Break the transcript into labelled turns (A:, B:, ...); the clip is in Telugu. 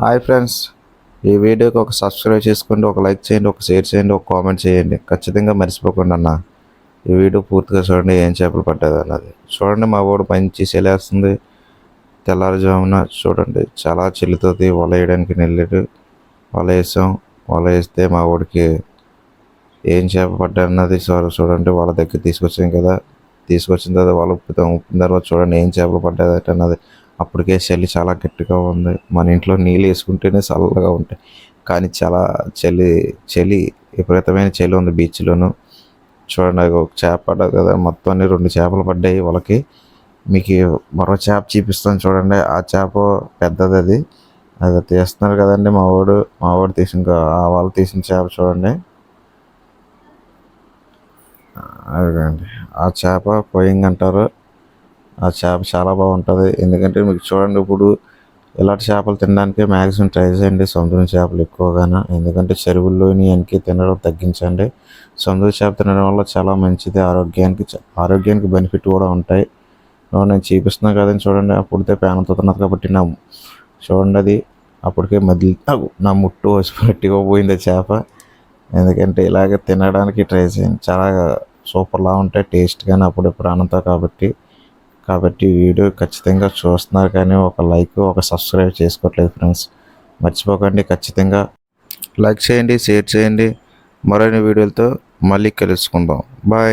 A: హాయ్ ఫ్రెండ్స్ ఈ వీడియోకి ఒక సబ్స్క్రైబ్ చేసుకోండి ఒక లైక్ చేయండి ఒక షేర్ చేయండి ఒక కామెంట్ చేయండి. ఖచ్చితంగా మర్చిపోకండి అన్న. ఈ వీడియో పూర్తిగా చూడండి ఏం చేపలు పడ్డది అన్నది. చూడండి మా వాడు మంచి చెలేస్తుంది తెల్లారుజామున చూడండి చాలా చెల్లితోటి వల వేయడానికి వెళ్ళాడు వల వేసాం. వల వేస్తే మా వాడికి ఏం చేప పడ్డా అన్నది చూడండి వాళ్ళ దగ్గర తీసుకొచ్చాం కదా. తీసుకొచ్చిన తర్వాత వాళ్ళు ఉప్పుతాం ఉప్పిన తర్వాత చూడండి ఏం చేపలు పడ్డదట అన్నది. అప్పటికే చలి చాలా గట్టిగా ఉంది. మన ఇంట్లో నీళ్ళు వేసుకుంటేనే చల్లగా ఉంటాయి. కానీ చాలా చలి చలి విపరీతమైన చలి ఉంది బీచ్లోను. చూడండి ఒక చేప పడ్డది కదా. మొత్తం అన్ని రెండు చేపలు పడ్డాయి వాళ్ళకి. మీకు మరో చేప చూపిస్తాను చూడండి. ఆ చేప పెద్దది అది. అది తీస్తున్నారు కదండి మా వాడు. మా వాడు తీసిన ఆ వాళ్ళు తీసిన చేప చూడండి. అదిగోండి. ఆ చేప పోయింగ్ అంటారు. ఆ చేప చాలా బాగుంటుంది. ఎందుకంటే మీకు చూడండి ఇప్పుడు ఇలాంటి చేపలు తినడానికి మ్యాక్సిమం ట్రై చేయండి. సముద్రం చేపలు ఎక్కువగానే. ఎందుకంటే చెరువుల్లోని వెనక్కి తినడం తగ్గించండి. సముద్ర చేప తినడం వల్ల చాలా మంచిది. ఆరోగ్యానికి ఆరోగ్యానికి బెనిఫిట్ కూడా ఉంటాయి. నేను చూపిస్తున్నాను కదండి చూడండి. అప్పుడితే పేనంతో తిన్నది కాబట్టి నా చూడండి అది. అప్పటికే మధ్య నా ముట్టు వచ్చి పట్టిగా పోయింది ఆ చేప. ఎందుకంటే ఇలాగ తినడానికి ట్రై చేయండి. చాలా సూపర్లా ఉంటాయి. టేస్ట్ కానీ అప్పుడు ప్రాణంతో కాబట్టి. కాబట్టి వీడియో ఖచ్చితంగా చూస్తున్నారు కానీ ఒక లైక్ ఒక సబ్స్క్రైబ్ చేసుకోవట్లేదు ఫ్రెండ్స్. మర్చిపోకండి ఖచ్చితంగా లైక్ చేయండి షేర్ చేయండి. మరిన్ని వీడియోలతో మళ్ళీ కలుసుకుందాం. బాయ్.